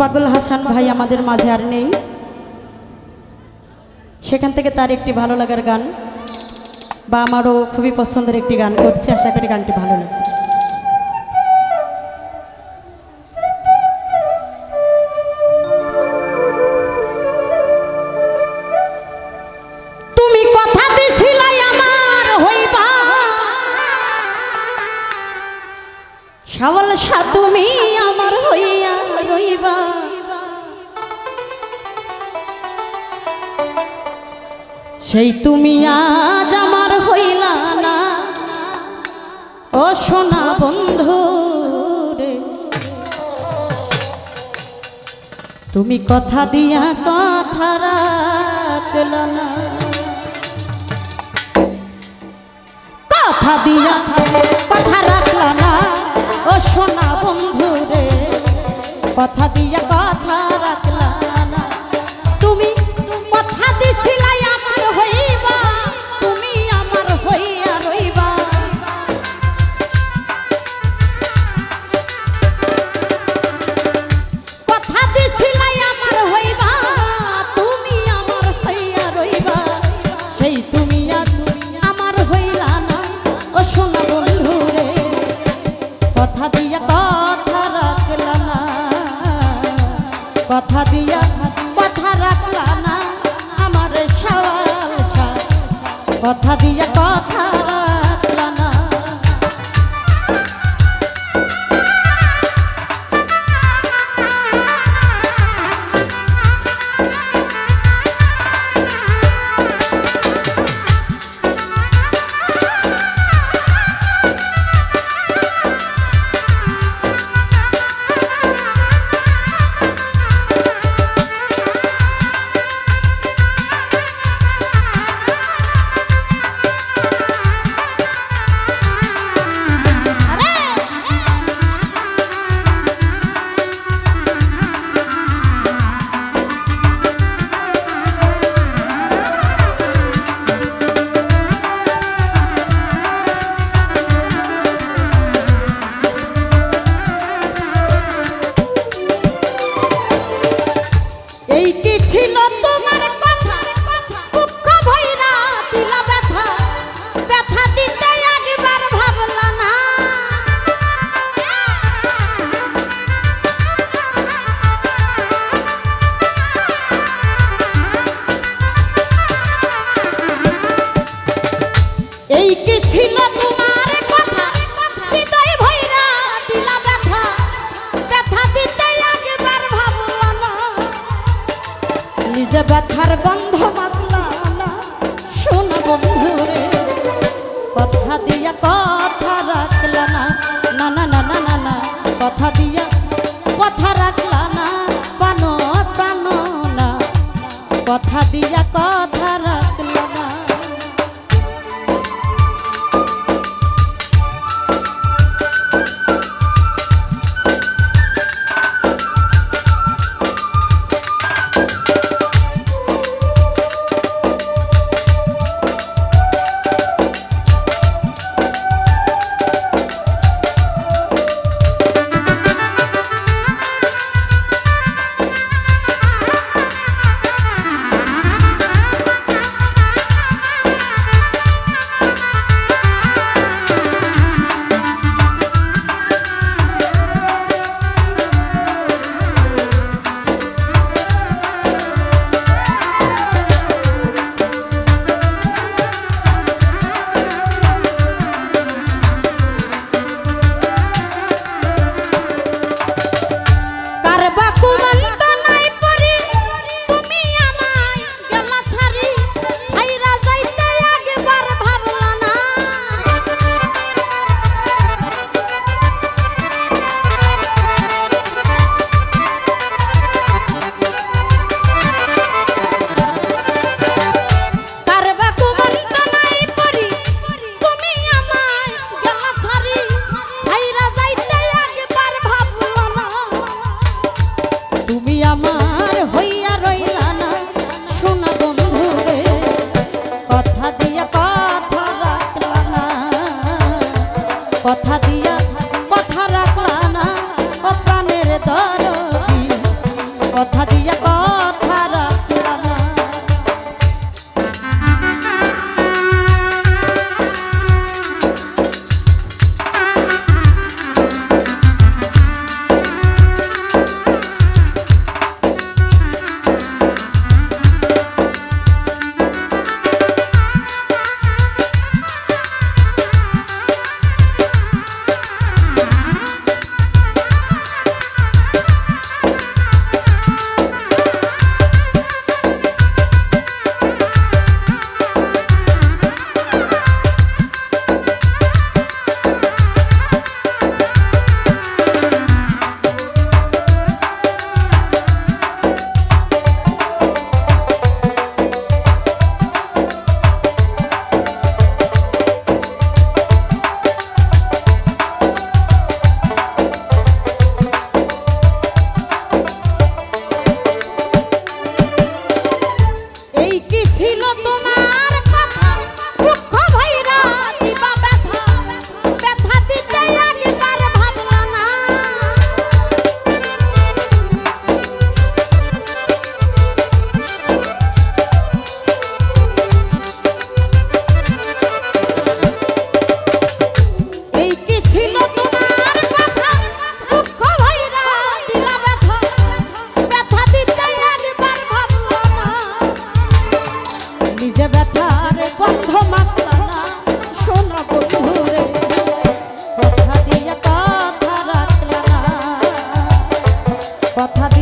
পাগল হাসান ভাই আমাদের মাঝে আর নেই। সেখান থেকে তার একটি ভালো লাগার গান বা আমারও খুবই পছন্দের একটি গান করছে, আশা করি গানটি ভালো লাগবে। সেই তুমি আজ আমার হইলা না। ও সোনা বন্ধু রে। তুমি কথা দিয়া কথা রাখল না। কথা দিয়া কথা রাখল না। ও সোনা বন্ধু রে। কথা দিয়া কথা কথা দিয়া কথা রাখলা না আমার সওয়াল। কথা দিয়া কথা ব্যথার গন্ধ মাতলা শোনা বন্ধুরে কথা দিয়া কথা কথা দিয়া কথা রাখলা না ও প্রাণের দর কথা দিয়া কথা কথা